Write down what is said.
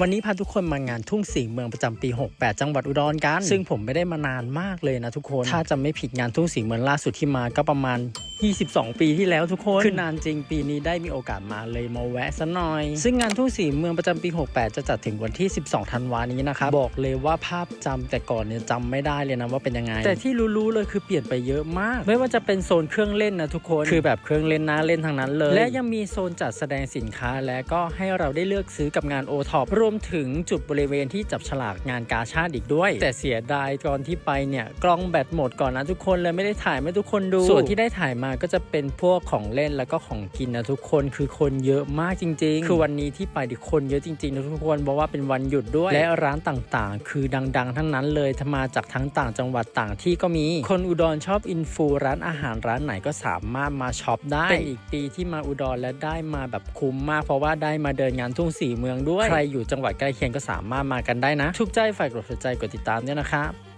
วันนี้พาทุกคนมางานทุ่งสีเมืองประจำปี 68 จังหวัดอุดรกัน ซึ่งผมไม่ได้มานานมากเลยนะทุกคน ถ้าจะไม่ผิดงานทุ่งสีเมืองล่าสุดที่มาก็ประมาณ 22 ปีที่แล้วทุกคน คือนานจริงปีนี้ได้มีโอกาสมาเลยมาแวะซะหน่อย ซึ่งงานทุ่งสีเมืองประจำปี 68 จะจัดถึงวันที่ 12 ธันวานี้นะครับ บอกเลยว่าภาพจำแต่ก่อนเนี่ยจำไม่ได้เลยนะว่าเป็นยังไง แต่ที่รู้ๆเลยคือเปลี่ยนไปเยอะมาก ไม่ว่าจะเป็นโซนเครื่องเล่นนะทุกคน คือแบบเครื่องเล่นน่าเล่นทั้งนั้นเลย และยังมีโซนจัดแสดงสินค้าและก็ให้เราได้เลือกซื้อกับงานโอท็อปรวมถึงจุดบริเวณที่จับฉลากงานกาชาดอีกด้วย แต่เสียดายตอนที่ไปเนี่ยกล้องแบตหมดก่อนนะทุกคนเลยไม่ได้ถ่ายให้ทุกคนดู ส่วนที่ได้ถ่ายมาก็จะเป็นพวกของเล่นแล้วก็ของกินนะทุกคนคือคนเยอะมากจริง ๆ คือวันนี้ที่ไปดิคนเยอะจริงๆนะทุกคนเพราะว่าเป็นวันหยุดด้วยและร้านต่างๆ คือดังๆ ทั้งนั้นเลยถ้ามาจากทั้งต่างจังหวัดต่างที่ก็มี คนอุดรชอบอินฟูร้านอาหารร้านไหนก็สามารถมาช็อปได้เป็นอีกปีที่มาอุดรและได้มาแบบคุ้มมากเพราะว่าได้มาเดินงานทุ่งสีเมืองด้วยใครอยู่จังหวัดใกล้เคียงก็สามารถมากันได้นะทุกใจฝากกดหัวใจกดติดตามด้วยนะครับ